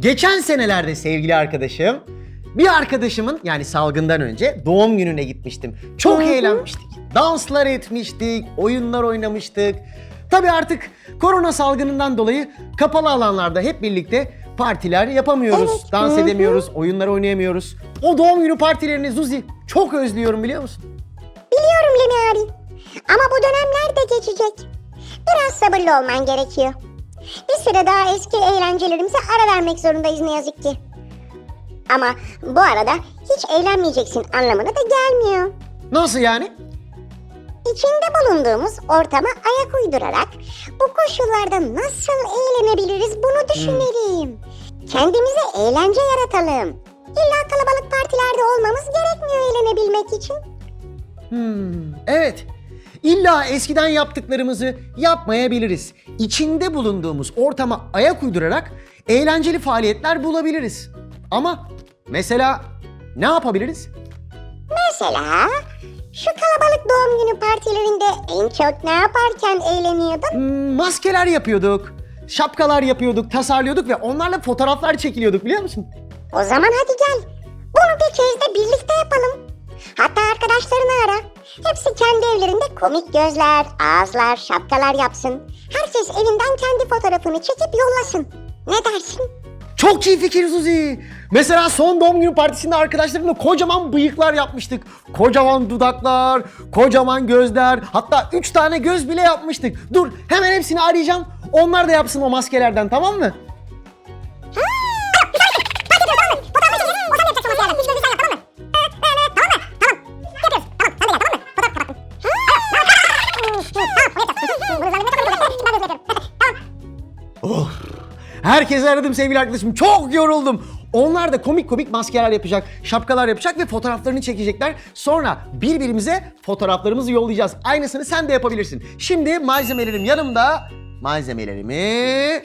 Geçen senelerde sevgili arkadaşım, bir arkadaşımın yani salgından önce doğum gününe gitmiştim. Çok eğlenmiştik. Danslar etmiştik, oyunlar oynamıştık. Tabii artık korona salgınından dolayı kapalı alanlarda hep birlikte partiler yapamıyoruz. Evet, Dans hı hı. edemiyoruz, oyunlar oynayamıyoruz. O doğum günü partilerini Zuzi çok özlüyorum biliyor musun? Biliyorum Lemi abi. Ama bu dönemler de geçecek. Biraz sabırlı olman gerekiyor. Bir süre daha eski eğlencelerimize ara vermek zorundayız ne yazık ki. Ama bu arada hiç eğlenmeyeceksin anlamına da gelmiyor. Nasıl yani? İçinde bulunduğumuz ortama ayak uydurarak bu koşullarda nasıl eğlenebiliriz bunu düşünelim. Kendimize eğlence yaratalım. İlla kalabalık partilerde olmamız gerekmiyor eğlenebilmek için. Hmm, evet. İlla eskiden yaptıklarımızı yapmayabiliriz. İçinde bulunduğumuz ortama ayak uydurarak eğlenceli faaliyetler bulabiliriz. Ama mesela ne yapabiliriz? Mesela şu kalabalık doğum günü partilerinde en çok ne yaparken eğleniyordun? Hmm, maskeler yapıyorduk, şapkalar yapıyorduk, tasarlıyorduk ve onlarla fotoğraflar çekiliyorduk biliyor musun? O zaman hadi gel. Bunu bir kez de birlikte yapalım. Hatta. Hepsi kendi evlerinde komik gözler, ağızlar, şapkalar yapsın. Herkes evinden kendi fotoğrafını çekip yollasın. Ne dersin? Çok iyi fikir Suzi. Mesela son doğum günü partisinde arkadaşlarımla kocaman bıyıklar yapmıştık. Kocaman dudaklar, kocaman gözler, hatta 3 tane göz bile yapmıştık. Dur hemen hepsini arayacağım. Onlar da yapsın o maskelerden tamam mı? Oh. Herkese aradım sevgili arkadaşım. Çok yoruldum. Onlar da komik komik maskeler yapacak, şapkalar yapacak ve fotoğraflarını çekecekler. Sonra birbirimize fotoğraflarımızı yollayacağız. Aynısını sen de yapabilirsin. Şimdi malzemelerim yanımda. Malzemelerimi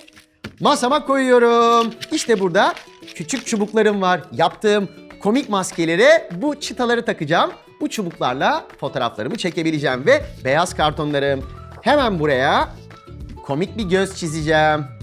masama koyuyorum. İşte burada küçük çubuklarım var. Yaptığım komik maskelere bu çıtaları takacağım. Bu çubuklarla fotoğraflarımı çekebileceğim ve beyaz kartonlarım. Hemen buraya komik bir göz çizeceğim.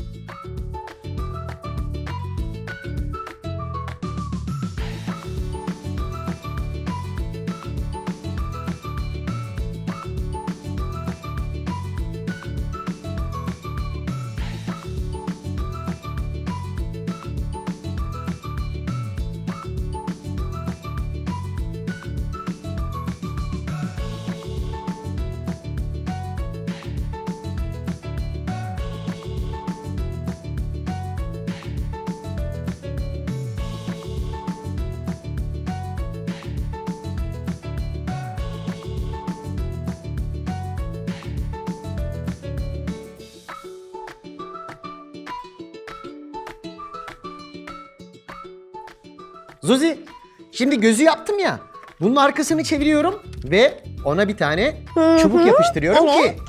Zuzi, şimdi gözü yaptım ya. Bunun arkasını çeviriyorum ve ona bir tane çubuk yapıştırıyorum evet. ki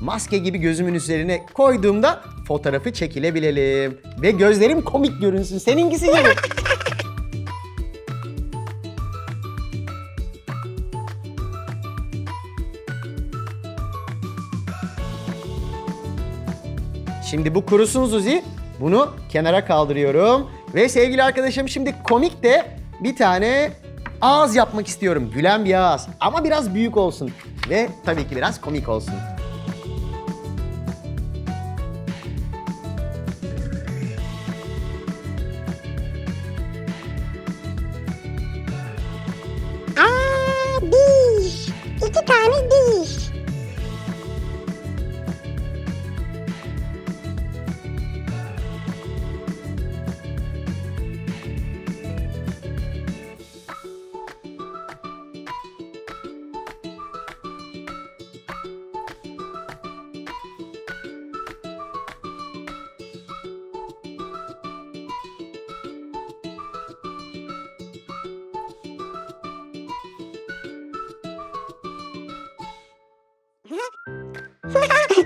maske gibi gözümün üzerine koyduğumda fotoğrafı çekilebilelim. Ve gözlerim komik görünsün. Seninkisi gibi. Şimdi bu kurusun Zuzi. Bunu kenara kaldırıyorum. Ve sevgili arkadaşım şimdi komik de bir tane ağız yapmak istiyorum. Gülen bir ağız. Ama biraz büyük olsun. Ve tabii ki biraz komik olsun.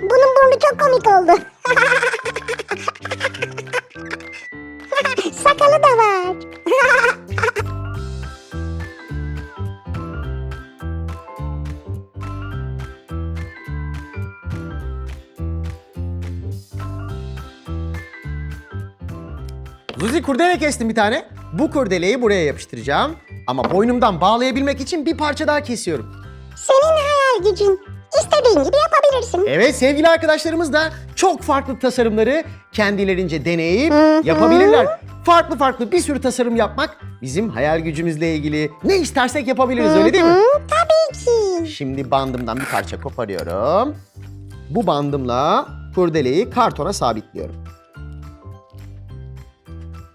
Bunun burnu çok komik oldu. Sakalı da var. Zuzi kurdele kestim bir tane. Bu kurdeleyi buraya yapıştıracağım. Ama boynumdan bağlayabilmek için bir parça daha kesiyorum. Senin hayal gücün. İstediğin gibi yapabilirsin. Evet sevgili arkadaşlarımız da çok farklı tasarımları kendilerince deneyip yapabilirler. Farklı farklı bir sürü tasarım yapmak bizim hayal gücümüzle ilgili. Ne istersek yapabiliriz öyle değil mi? Tabii ki. Şimdi bandımdan bir parça koparıyorum. Bu bandımla kurdeleyi kartona sabitliyorum.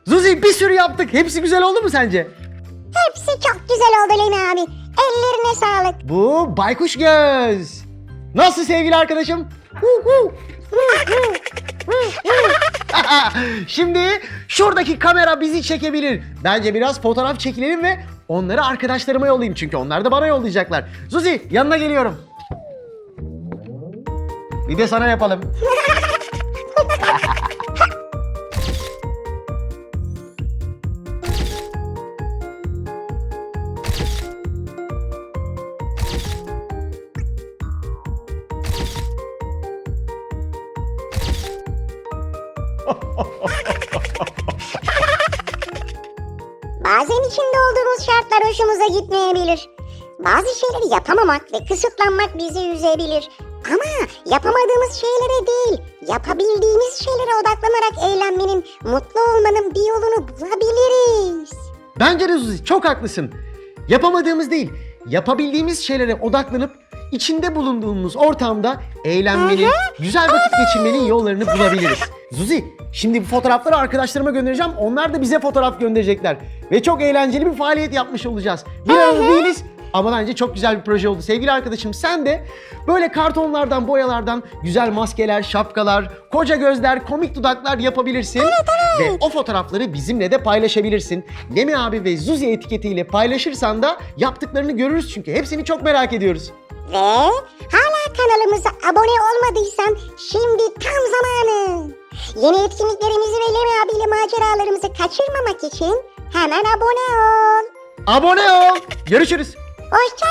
Zuzi bir sürü yaptık. Hepsi güzel oldu mu sence? Hepsi çok güzel oldu Lemi abi. Ellerine sağlık. Bu baykuş göz. Nasıl sevgili arkadaşım? Şimdi şuradaki kamera bizi çekebilir. Bence biraz fotoğraf çekilelim ve onları arkadaşlarıma yollayayım çünkü onlar da bana yollayacaklar. Zuzi yanına geliyorum. Bir de sana yapalım. içinde olduğumuz şartlar hoşumuza gitmeyebilir. Bazı şeyleri yapamamak ve kısıtlanmak bizi üzebilir. Ama yapamadığımız şeylere değil, yapabildiğimiz şeylere odaklanarak eğlenmenin, mutlu olmanın bir yolunu bulabiliriz. Bence de Zuzi çok haklısın. Yapamadığımız değil, yapabildiğimiz şeylere odaklanıp içinde bulunduğumuz ortamda eğlenmenin, güzel vakit geçirmenin yollarını bulabiliriz. Zuzi, şimdi bu fotoğrafları arkadaşlarıma göndereceğim. Onlar da bize fotoğraf gönderecekler. Ve çok eğlenceli bir faaliyet yapmış olacağız. Bir arada değiliz ama bence çok güzel bir proje oldu. Sevgili arkadaşım sen de böyle kartonlardan, boyalardan güzel maskeler, şapkalar, koca gözler, komik dudaklar yapabilirsin. Ve o fotoğrafları bizimle de paylaşabilirsin. Lemi abi ve Zuzi etiketiyle paylaşırsan da yaptıklarını görürüz çünkü hepsini çok merak ediyoruz. Ve hala kanalımıza abone olmadıysan şimdi tam zamanı. Yeni etkinliklerimizi ve Lemi abiyle maceralarımızı kaçırmamak için hemen abone ol. Abone ol. Görüşürüz. Hoşça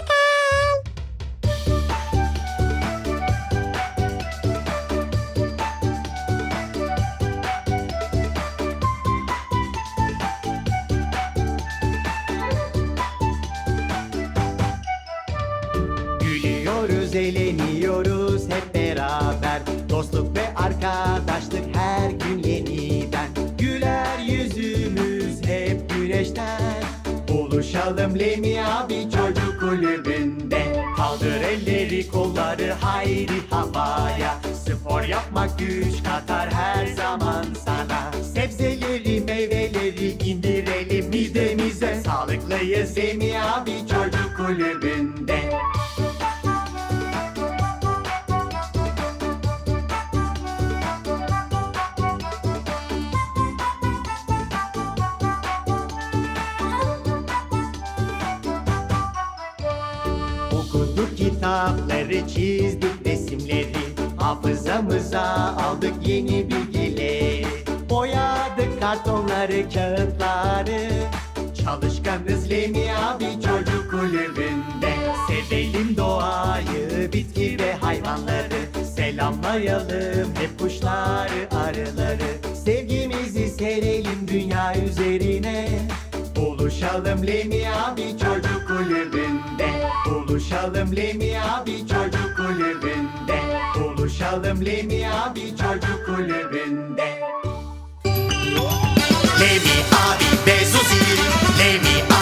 eğleniyoruz hep beraber. Dostluk ve arkadaşlık her gün yeniden. Güler yüzümüz hep güneşten. Buluşalım Lemi abi çocuk kulübünde. Kaldır elleri kolları haydi havaya. Spor yapmak güç katar her zaman sana. Sebzeleri meyveleri indirelim midemize. Sağlıklıyız Lemi abi çocuk kulübünde Okuduk kitapları, çizdik resimleri. Hafızamıza aldık yeni bilgileri. Boyadık kartonları, kağıtları. Çalışkanız Lemi abi çocuk kulübünde. Sevelim doğayı, bitki ve hayvanları. Selamlayalım hep kuşları, arıları. Sevgimizi serelim dünya üzerine. Buluşalım Lemi abi çocuk kulübünde Buluşalım Lemi abi çocuk kulübünde. Buluşalım Lemi abi çocuk kulübünde. Lemi abi ve Zuzi